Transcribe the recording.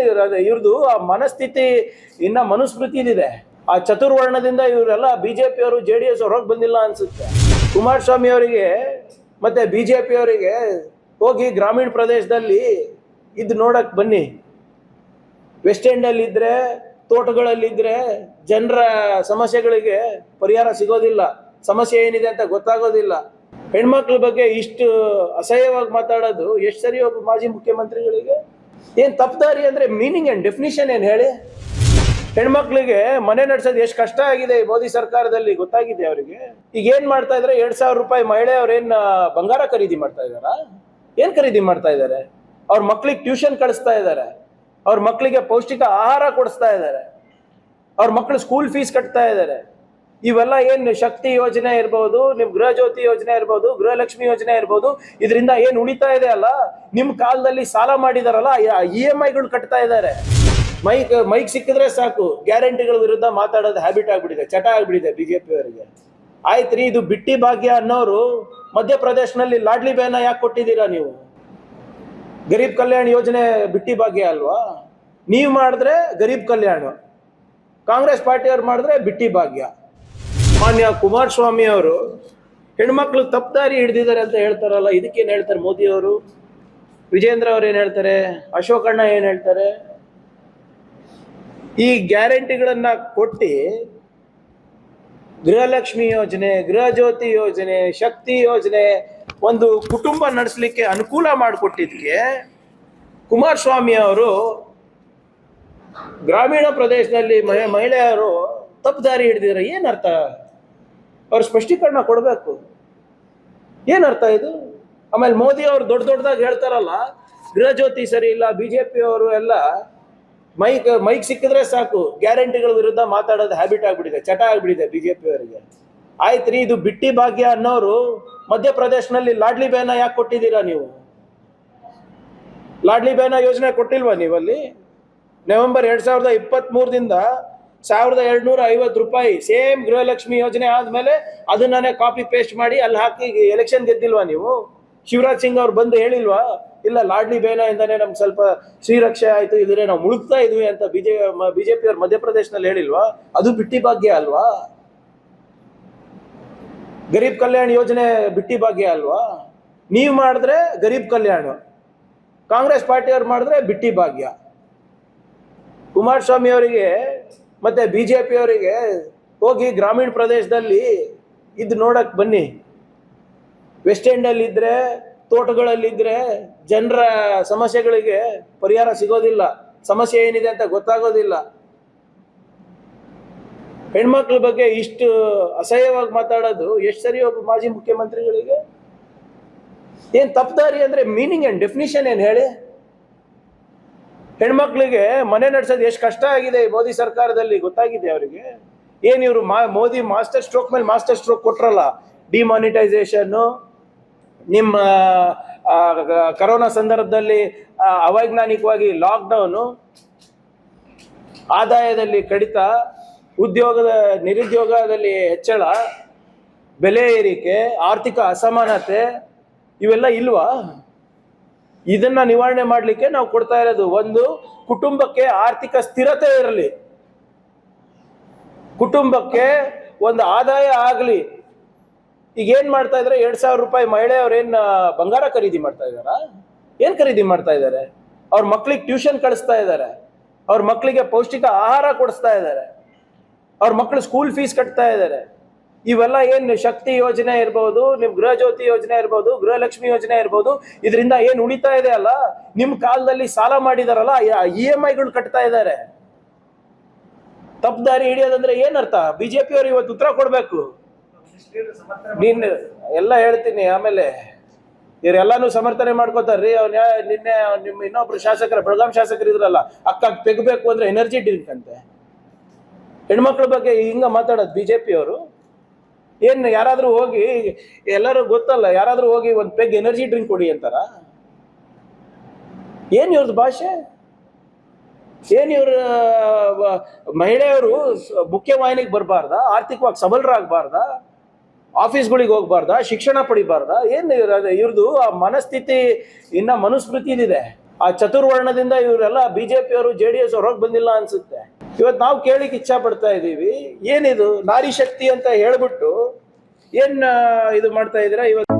ಏನ್ ಇವ್ರದ್ದು ಆ ಮನಸ್ಥಿತಿ ಇನ್ನ ಮನುಸ್ಮೃತಿ ಇದೆ ಆ ಚತುರ್ವರ್ಣದಿಂದ ಇವರೆಲ್ಲ ಅವರು ಜೆ ಡಿ ಎಸ್ ಹೊರಗೆ ಬಂದಿಲ್ಲ ಅನ್ಸುತ್ತೆ. ಕುಮಾರಸ್ವಾಮಿ ಅವರಿಗೆ ಮತ್ತೆ ಬಿಜೆಪಿ ಅವರಿಗೆ ಹೋಗಿ ಗ್ರಾಮೀಣ ಪ್ರದೇಶದಲ್ಲಿ ಇದು ನೋಡಕ್ ಬನ್ನಿ. ವೆಸ್ಟ್ ಎಂಡ್ ಅಲ್ಲಿ ಇದ್ರೆ ತೋಟಗಳಲ್ಲಿದ್ರೆ ಜನರ ಸಮಸ್ಯೆಗಳಿಗೆ ಪರಿಹಾರ ಸಿಗೋದಿಲ್ಲ. ಸಮಸ್ಯೆ ಏನಿದೆ ಅಂತ ಗೊತ್ತಾಗೋದಿಲ್ಲ. ಹೆಣ್ಮಕ್ಳ ಬಗ್ಗೆ ಇಷ್ಟು ಅಸಹ್ಯವಾಗಿ ಮಾತಾಡೋದು ಎಷ್ಟು ಸರಿ ಒಬ್ಬ ಮಾಜಿ ಮುಖ್ಯಮಂತ್ರಿಗಳಿಗೆ ಏನ್ ತಪ್ಪದಾರಿ ಅಂದ್ರೆ ಮೀನಿಂಗ್ ಅಂಡ್ ಡೆಫಿನಿಷನ್ ಏನ್ ಹೇಳಿ? ಹೆಣ್ಮಕ್ಳಿಗೆ ಮನೆ ನಡ್ಸೋದು ಎಷ್ಟು ಕಷ್ಟ ಆಗಿದೆ ಈ ಮೋದಿ ಸರ್ಕಾರದಲ್ಲಿ ಗೊತ್ತಾಗಿದೆ ಅವರಿಗೆ. ಈಗ ಏನ್ ಮಾಡ್ತಾ ಇದ್ರೆ? ಎರಡ್ ಸಾವಿರ ರೂಪಾಯಿ ಮಹಿಳೆ ಅವ್ರೇನ್ ಬಂಗಾರ ಖರೀದಿ ಮಾಡ್ತಾ ಇದ್ದಾರಾ ಏನ್ ಖರೀದಿ ಮಾಡ್ತಾ ಇದ್ದಾರೆ ಅವ್ರ ಮಕ್ಳಿಗೆ ಟ್ಯೂಷನ್ ಕಳಿಸ್ತಾ ಇದ್ದಾರೆ ಅವ್ರ ಮಕ್ಕಳಿಗೆ ಪೌಷ್ಟಿಕ ಆಹಾರ ಕೊಡಿಸ್ತಾ ಇದ್ದಾರೆ ಅವ್ರ ಮಕ್ಕಳು ಸ್ಕೂಲ್ ಫೀಸ್ ಕಟ್ತಾ ಇದ್ದಾರೆ ಇವೆಲ್ಲ ಏನು ಶಕ್ತಿ ಯೋಜನೆ ಇರ್ಬೋದು, ನಿಮ್ ಗೃಹ ಜ್ಯೋತಿ ಯೋಜನೆ ಇರ್ಬೋದು, ಗೃಹಲಕ್ಷ್ಮಿ ಯೋಜನೆ ಇರ್ಬೋದು, ಇದರಿಂದ ಏನು ಉಳಿತಾ ಇದೆ ಅಲ್ಲ? ನಿಮ್ ಕಾಲದಲ್ಲಿ ಸಾಲ ಮಾಡಿದಾರಲ್ಲ ಇ ಎಂ ಐಗಳು ಕಟ್ತಾ ಇದ್ದಾರೆ ಮೈಕ್ ಮೈಕ್ ಸಿಕ್ಕಿದ್ರೆ ಸಾಕು. ಗ್ಯಾರಂಟಿಗಳ ವಿರುದ್ಧ ಮಾತಾಡೋದು ಹ್ಯಾಬಿಟ್ ಆಗ್ಬಿಟ್ಟಿದೆ, ಚಟ ಆಗ್ಬಿಟ್ಟಿದೆ ಬಿಜೆಪಿ ಅವರಿಗೆ. ಆಯ್ತ್ರಿ, ಇದು ಬಿಟ್ಟಿ ಭಾಗ್ಯ ಅನ್ನೋರು ಮಧ್ಯಪ್ರದೇಶನಲ್ಲಿ ಲಾಡ್ಲಿ ಬೇನ ಯಾಕೆ ಕೊಟ್ಟಿದ್ದೀರಾ ನೀವು? ಗರೀಬ್ ಕಲ್ಯಾಣ ಯೋಜನೆ ಬಿಟ್ಟಿ ಭಾಗ್ಯ ಅಲ್ವಾ? ನೀವು ಮಾಡಿದ್ರೆ ಗರೀಬ್ ಕಲ್ಯಾಣ. ಕಾಂಗ್ರೆಸ್ ಪಾರ್ಟಿಯವ್ರು ಮಾಡಿದ್ರೆ ಬಿಟ್ಟಿ ಭಾಗ್ಯ. ಮಾನ್ಯ ಕುಮಾರಸ್ವಾಮಿ ಅವರು, ಹೆಣ್ಮಕ್ಳು ತಪ್ಪದಾರಿ ಹಿಡಿದಿದ್ದಾರೆ ಅಂತ ಹೇಳ್ತಾರಲ್ಲ ಇದಕ್ಕೇನು ಹೇಳ್ತಾರೆ ಮೋದಿ ಅವರು? ವಿಜೇಂದ್ರ ಅವ್ರು ಏನು ಹೇಳ್ತಾರೆ? ಅಶೋಕಣ್ಣ ಏನು ಹೇಳ್ತಾರೆ? ಈ ಗ್ಯಾರಂಟಿಗಳನ್ನ ಕೊಟ್ಟು ಗೃಹಲಕ್ಷ್ಮಿ ಯೋಜನೆ ಗೃಹ ಜ್ಯೋತಿ ಯೋಜನೆ, ಶಕ್ತಿ ಯೋಜನೆ ಒಂದು ಕುಟುಂಬ ನಡೆಸಲಿಕ್ಕೆ ಅನುಕೂಲ ಮಾಡಿಕೊಟ್ಟಿದ್ದಕ್ಕೆ ಕುಮಾರಸ್ವಾಮಿ ಅವರು ಗ್ರಾಮೀಣ ಪ್ರದೇಶದಲ್ಲಿ ಮಹಿಳೆಯರು ತಪ್ಪು ದಾರಿ ಹಿಡಿದಿದ್ದಾರೆ ಏನರ್ಥ ಅವ್ರು ಸ್ಪಷ್ಟೀಕರಣ ಕೊಡಬೇಕು. ಏನರ್ಥ ಇದು? ಆಮೇಲೆ ಮೋದಿ ಅವರು ದೊಡ್ಡ ದೊಡ್ಡದಾಗಿ ಹೇಳ್ತಾರಲ್ಲ, ಗೃಹ ಜ್ಯೋತಿ ಸರಿ ಇಲ್ಲ, ಬಿಜೆಪಿ ಅವರು ಎಲ್ಲ ಮೈಕ್ ಮೈಕ್ ಸಿಕ್ಕಿದ್ರೆ ಸಾಕು, ಗ್ಯಾರಂಟಿಗಳ ವಿರುದ್ಧ ಮಾತಾಡೋದು ಹ್ಯಾಬಿಟ್ ಆಗಿಬಿಟ್ಟಿದೆ, ಚಟ ಆಗ್ಬಿಟ್ಟಿದೆ ಬಿಜೆಪಿ ಅವರಿಗೆ. ಆಯ್ತ್ರಿ ಇದು ಬಿಟ್ಟಿ ಭಾಗ್ಯ ಅನ್ನೋರು ಮಧ್ಯಪ್ರದೇಶನಲ್ಲಿ ಲಾಡ್ಲಿ ಬೇನ ಯಾಕೆ ಕೊಟ್ಟಿದ್ದೀರಾ ನೀವು? ಲಾಡ್ಲಿ ಬೇನ ಯೋಜನೆ ಕೊಟ್ಟಿಲ್ವಾ ನೀವಲ್ಲಿ? ನವೆಂಬರ್ ಎರಡ್ ಸಾವಿರದ ಇಪ್ಪತ್ತ್ ಮೂರದಿಂದ ಸಾವಿರದ ಎರಡ್ನೂರ ಐವತ್ತು ರೂಪಾಯಿ ಸೇಮ್ ಗೃಹಲಕ್ಷ್ಮಿ ಯೋಜನೆ ಆದಮೇಲೆ ಅದನ್ನೇ ಕಾಪಿ ಪೇಸ್ಟ್ ಮಾಡಿ ಅಲ್ಲಿ ಹಾಕಿ ಎಲೆಕ್ಷನ್ ಗೆದ್ದಿಲ್ವಾ ನೀವು? ಶಿವರಾಜ್ ಸಿಂಗ್ ಅವ್ರು ಬಂದು ಹೇಳಿಲ್ವಾ? ಇಲ್ಲ, ಲಾಡ್ಲಿ ಬೇನಾ ಇಂದಾನೆ ನಮ್ಗೆ ಸ್ವಲ್ಪ ಶ್ರೀರಕ್ಷೆ ಆಯ್ತು ಇದ್ರೆ ನಾವು ಮುಳುಗ್ತಾ ಇದ್ವಿ ಅಂತ ಬಿಜೆ ಬಿಜೆಪಿ ಅವ್ರು ಮಧ್ಯಪ್ರದೇಶನಲ್ಲಿ ಹೇಳಿಲ್ವಾ? ಅದು ಬಿಟ್ಟಿ ಭಾಗ್ಯ ಅಲ್ವಾ? ಗರೀಬ್ ಕಲ್ಯಾಣ ಯೋಜನೆ ಬಿಟ್ಟಿ ಭಾಗ್ಯ ಅಲ್ವಾ? ನೀವು ಮಾಡಿದ್ರೆ ಗರೀಬ್ ಕಲ್ಯಾಣ, ಕಾಂಗ್ರೆಸ್ ಪಾರ್ಟಿಯವ್ರು ಮಾಡಿದ್ರೆ ಬಿಟ್ಟಿ ಭಾಗ್ಯ ಕುಮಾರಸ್ವಾಮಿ ಅವರಿಗೆ ಮತ್ತೆ ಬಿಜೆಪಿ ಅವರಿಗೆ ಹೋಗಿ ಗ್ರಾಮೀಣ ಪ್ರದೇಶದಲ್ಲಿ ಇದು ನೋಡಕ್ ಬನ್ನಿ. ವೆಸ್ಟ್ ಎಂಡ್ ಅಲ್ಲಿ ಇದ್ರೆ ತೋಟಗಳಲ್ಲಿದ್ರೆ ಜನರ ಸಮಸ್ಯೆಗಳಿಗೆ ಪರಿಹಾರ ಸಿಗೋದಿಲ್ಲ. ಸಮಸ್ಯೆ ಏನಿದೆ ಅಂತ ಗೊತ್ತಾಗೋದಿಲ್ಲ. ಹೆಣ್ಮಕ್ಳ ಬಗ್ಗೆ ಇಷ್ಟು ಅಸಹ್ಯವಾಗಿ ಮಾತಾಡೋದು ಎಷ್ಟು ಸರಿ ಒಬ್ಬ ಮಾಜಿ ಮುಖ್ಯಮಂತ್ರಿಗಳಿಗೆ? ಏನ್ ತಪ್ಪದಾರಿ ಅಂದ್ರೆ ಮೀನಿಂಗ್ ಅಂಡ್ ಡೆಫಿನಿಷನ್ ಏನು ಹೇಳಿ? ಹೆಣ್ಮಕ್ಳಿಗೆ ಮನೆ ನಡೆಸೋದು ಎಷ್ಟು ಕಷ್ಟ ಆಗಿದೆ ಮೋದಿ ಸರ್ಕಾರದಲ್ಲಿ ಗೊತ್ತಾಗಿದೆ ಅವರಿಗೆ? ಏನು ಇವರು ಮಾ, ಮೋದಿ ಮಾಸ್ಟರ್ ಸ್ಟ್ರೋಕ್ ಮೇಲೆ ಮಾಸ್ಟರ್ ಸ್ಟ್ರೋಕ್ ಕೊಟ್ರಲ್ಲ? ಡಿಮಾನಿಟೈಸೇಷನ್ ನಿಮ್ಮ ಕರೋನಾ ಸಂದರ್ಭದಲ್ಲಿ ಅವೈಜ್ಞಾನಿಕವಾಗಿ ಲಾಕ್ಡೌನು, ಆದಾಯದಲ್ಲಿ ಕಡಿತ, ಉದ್ಯೋಗದ, ನಿರುದ್ಯೋಗದಲ್ಲಿ ಹೆಚ್ಚಳ, ಬೆಲೆ ಏರಿಕೆ, ಆರ್ಥಿಕ ಅಸಮಾನತೆ, ಇವೆಲ್ಲ ಇಲ್ವಾ? ಇದನ್ನ ನಿವಾರಣೆ ಮಾಡಲಿಕ್ಕೆ ನಾವು ಕೊಡ್ತಾ ಇರೋದು ಒಂದು ಕುಟುಂಬಕ್ಕೆ ಆರ್ಥಿಕ ಸ್ಥಿರತೆ ಇರಲಿ. ಕುಟುಂಬಕ್ಕೆ ಒಂದು ಆದಾಯ ಆಗಲಿ. ಈಗ ಏನ್ ಮಾಡ್ತಾ ಇದ್ರೆ? ಎರಡ್ ಸಾವಿರ ರೂಪಾಯಿ ಮಹಿಳೆಯವ್ರು ಏನ್ ಬಂಗಾರ ಖರೀದಿ ಮಾಡ್ತಾ ಇದ್ದಾರಾ ಏನ್ ಖರೀದಿ ಮಾಡ್ತಾ ಇದ್ದಾರೆ ಅವ್ರ ಮಕ್ಳಿಗೆ ಟ್ಯೂಷನ್ ಕಳಿಸ್ತಾ ಇದ್ದಾರೆ ಅವ್ರ ಮಕ್ಕಳಿಗೆ ಪೌಷ್ಟಿಕ ಆಹಾರ ಕೊಡಿಸ್ತಾ ಇದ್ದಾರೆ ಅವ್ರ ಮಕ್ಕಳು ಸ್ಕೂಲ್ ಫೀಸ್ ಕಟ್ತಾ ಇದ್ದಾರೆ ಇವೆಲ್ಲ ಏನು ಶಕ್ತಿ ಯೋಜನೆ ಇರ್ಬೋದು, ನಿಮ್ ಗೃಹ ಜ್ಯೋತಿ ಯೋಜನೆ ಇರ್ಬೋದು, ಗೃಹಲಕ್ಷ್ಮಿ ಯೋಜನೆ ಇರ್ಬೋದು, ಇದರಿಂದ ಏನ್ ಉಳಿತಾ ಇದೆ ಅಲ್ಲ? ನಿಮ್ ಕಾಲದಲ್ಲಿ ಸಾಲ ಮಾಡಿದಾರಲ್ಲ ಇ ಎಂ ಐಗಳು ಕಟ್ತಾ ಇದ್ದಾರೆ ತಪ್ಪು ದಾರಿ ಹಿಡಿಯೋದಂದ್ರೆ ಏನರ್ಥ ಬಿಜೆಪಿ ಅವರು ಇವತ್ತು ಉತ್ತರ ಕೊಡ್ಬೇಕು. ನೀನ್ ಎಲ್ಲ ಹೇಳ್ತೀನಿ, ಆಮೇಲೆ ಇವರೆಲ್ಲಾನು ಸಮರ್ಥನೆ ಮಾಡ್ಕೋತಾರ್ರಿ ಅವ್ನ ನಿನ್ನೆ ನಿಮ್ಮ ಇನ್ನೊಬ್ರು ಶಾಸಕರ, ಬೆಳಗಾಂ ಶಾಸಕರು ಇದ್ರಲ್ಲ ಅಕ್ಕ ತೆಗಬೇಕು ಅಂದ್ರೆ ಎನರ್ಜಿ ಡ್ರಿಂಕ್ ಅಂತೆ. ಹೆಣ್ಮಕ್ಳ ಬಗ್ಗೆ ಹಿಂಗ ಮಾತಾಡೋದು ಬಿಜೆಪಿ ಅವರು. ಏನ್ ಯಾರಾದರೂ ಹೋಗಿ, ಎಲ್ಲರೂ ಗೊತ್ತಲ್ಲ, ಯಾರಾದರೂ ಹೋಗಿ ಒಂದು ಪೆಗ್ ಎನರ್ಜಿ ಡ್ರಿಂಕ್ ಕೊಡಿ ಅಂತಾರ? ಏನು ಇವ್ರದ್ದು ಭಾಷೆ? ಏನು ಇವ್ರ ಮಹಿಳೆಯವರು ಮುಖ್ಯವಾಹಿನಿಗೆ ಬರಬಾರ್ದ? ಆರ್ಥಿಕವಾಗಿ ಸಬಲರಾಗಬಾರ್ದ? ಆಫೀಸ್ಗಳಿಗೆ ಹೋಗ್ಬಾರ್ದ? ಶಿಕ್ಷಣ ಪಡಿಬಾರ್ದ? ಏನು ಇವ್ರ- ಇವ್ರದ್ದು ಆ ಮನಸ್ಥಿತಿ, ಇನ್ನ ಮನುಸ್ಮೃತಿ ಇದೆ ಆ ಚತುರ್ವರ್ಣದಿಂದ ಇವರೆಲ್ಲ ಬಿಜೆಪಿಯವರು, ಜೆ ಡಿ ಎಸ್ ಹೊರಗೆ ಬಂದಿಲ್ಲ ಅನ್ಸುತ್ತೆ. ಇವತ್ತು ನಾವು ಕೇಳಿಕ್ಕೆ ಇಚ್ಛಾ ಪಡ್ತಾ ಇದ್ದೀವಿ. ಏನಿದು? ನಾರಿ ಶಕ್ತಿ ಅಂತ ಹೇಳ್ಬಿಟ್ಟು ಏನು ಇದು ಮಾಡ್ತಾ ಇದ್ದೀರಾ? ಇವತ್ತು